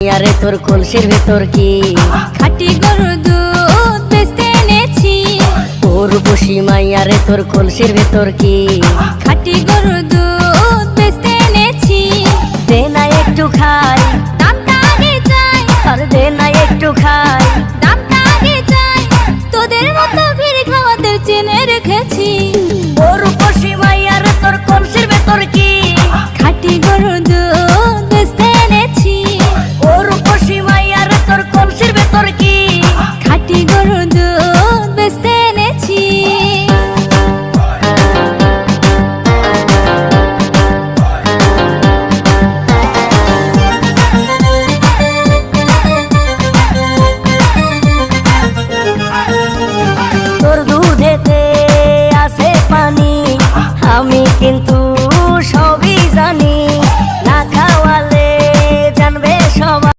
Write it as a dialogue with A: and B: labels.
A: আরে তোর কলসির ভেতর কি?
B: খাটি গরুর দুধ বেচতে এনেছি।
A: ওর বসি মাইয়ারে তোর কলসির ভেতর কি?
B: খাটি গরুর দুধ বেচতে এনেছি।
A: দে না একটু খাই।
B: দামটা আগে চাই।
A: আর দে না একটু খাই।
B: দামটা আগে চাই। তোদের মতো ভিড় খাওয়াদের চেনে রেখেছি।
A: কিন্তু সবই জানি